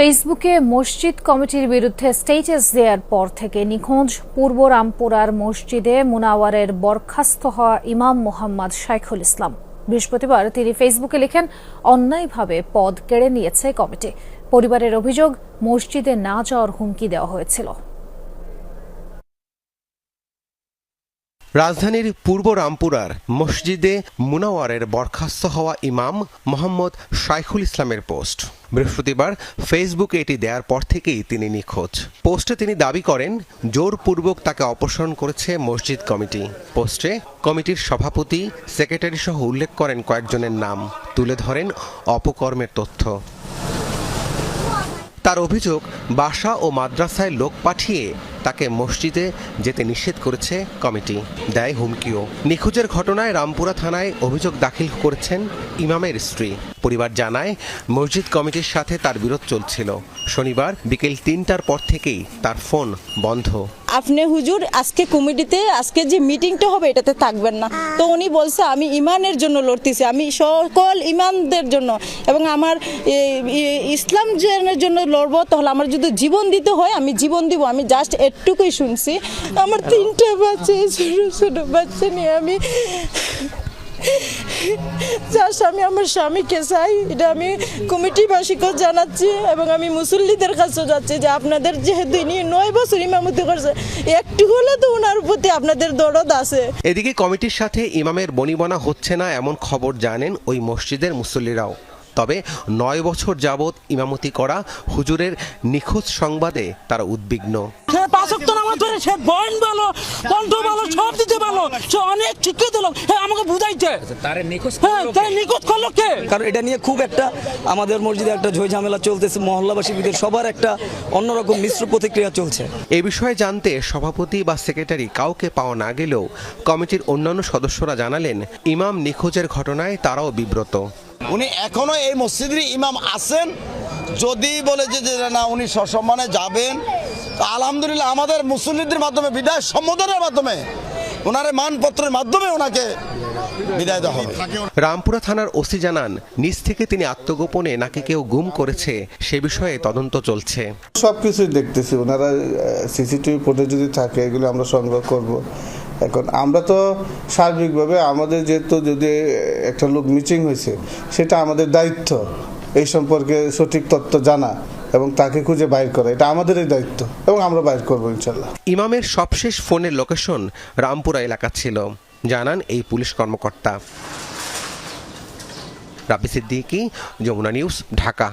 ফেসবুকে মসজিদ কমিটির বিরুদ্ধে স্টেটাস দেওয়ার পর থেকে নিখোঁজ পূর্ব রামপুরার মসজিদে মুনাওয়ারের বরখাস্ত হওয়া ইমাম মোহাম্মদ শাইখুল ইসলাম। বৃহস্পতিবার তিনি ফেসবুকে লিখেন, অন্যায়ভাবে পদ কেড়ে নিয়েছে কমিটি। পরিবারের অভিযোগ, মসজিদে না যাওয়ার হুমকি দেওয়া হয়েছিল। রাজধানীর পূর্ব রামপুরার মসজিদে মুনাওয়ারের বরখাস্ত হওয়া ইমাম মোহাম্মদ শাইখুল ইসলামের পোস্ট। বৃহস্পতিবার ফেসবুকে এটি দেওয়ার পর থেকেই তিনি নিখোঁজ। পোস্টে তিনি দাবি করেন, জোরপূর্বক তাকে অপসারণ করেছে মসজিদ কমিটি। পোস্টে কমিটির সভাপতি, সেক্রেটারি সহ উল্লেখ করেন কয়েকজনের নাম, তুলে ধরেন অপকর্মের তথ্য। তার অভিযোগ, বাসা ও মাদ্রাসায় লোক পাঠিয়ে তাকে মসজিদে যেতে নিষেধ করেছে কমিটি। দেয় হুমকিও। নিখোঁজের ঘটনায় রামপুরা থানায় অভিযোগ দাখিল করেছেন ইমামের স্ত্রী। পরিবার জানায়, মসজিদ কমিটির সাথে তার বিরোধ চলছিল। শনিবার বিকেল তিনটার পর থেকেই তার ফোন বন্ধ। আপনি হুজুর, আজকে কমিটিতে, আজকে যে মিটিংটা হবে, এটাতে থাকবেন না। তো উনি বলছে, আমি ইমানের জন্য লড়তেছি, আমি সকল ইমানদের জন্য এবং আমার ইসলাম জন্য লড়বো, তাহলে আমার যদি জীবন দিতে হয়, আমি জীবন দিব, আমি জাস্ট এটুকুই শুনছি। আমার তিনটা বাচ্চা ছোট ছোট বাচ্চা নিয়ে আমি জাস্ট আমি আমার স্বামীকে চাই এটা আমি কমিটিবাসীকেও জানাচ্ছি এবং আমি মুসল্লিদের কাছেও যাচ্ছি যে আপনাদের যেহেতু ইনি নয় বছর ইমামতি করছে একটু হলে তো ওনার প্রতি আপনাদের দরদ আছে। এদিকে কমিটির সাথে ইমামের বনিবনা হচ্ছে না এমন খবর জানেন ওই মসজিদের মুসল্লিরাও। তবে নয় বছর যাবৎ ইমামতি করা হুজুরের নিখোঁজ সংবাদে তারা উদ্বিগ্ন। নামাজ ধরে সে বয়ন ভালো কণ্ঠ ভালো সব দিতে ভালো সে অনেক শিক্ষিত লোক হ্যাঁ আমাকে বুঝাইছে। তারে নিখোঁজ হ্যাঁ তাই নিখোঁজ করল কে? কারণ এটা নিয়ে খুব একটা আমাদের মসজিদে একটা ঝই ঝামেলা চলতেছে মহল্লাবাসীর ভিতরে সবার একটা অন্যরকম মিশ্র প্রতিক্রিয়া চলছে। এ বিষয়ে জানতে সভাপতি বা সেক্রেটারি কাউকে পাওয়া না গেলেও কমিটির অন্যান্য সদস্যরা জানালেন ইমাম নিখোঁজের ঘটনায় তারাও বিব্রত। উনি এখনও এই মসজিদের ইমাম আছেন। যদি বলে যে না উনি সসম্মানে যাবেন আলহামদুলিল্লাহ আমাদের মুসল্লিদের মাধ্যমে বিদায় সম্বোধনের মাধ্যমে ওনার মানপত্রের মাধ্যমে ওনাকে বিদায় দেওয়া হবে। রামপুরা থানার ওসি জানান নিজ থেকে তিনি আত্মগোপনে নাকি কেউ গুম করেছে সে বিষয়ে তদন্ত চলছে। সব কিছুই দেখতেছি ওনারা সিসিটিভি ফুটেজ যদি থাকে এগুলো আমরা সংগ্রহ করব। এখন আমরা তো সার্বিকভাবে আমাদের যেহেতু যদি একটা লোক মিটিং হয়েছে সেটা আমাদের দায়িত্ব। এই সম্পর্কে সঠিক তথ্য জানা। এবং তাকে খুঁজে বাইর করা, এটা আমাদেরই দায়িত্ব এবং আমরা বাইর করব ইনশাল্লাহ। ইমামের সবশেষ ফোনের লোকেশন রামপুরা এলাকা ছিল। জানান এই পুলিশ কর্মকর্তা। রাবি সিদ্দিকি, যমুনা নিউজ, ঢাকা।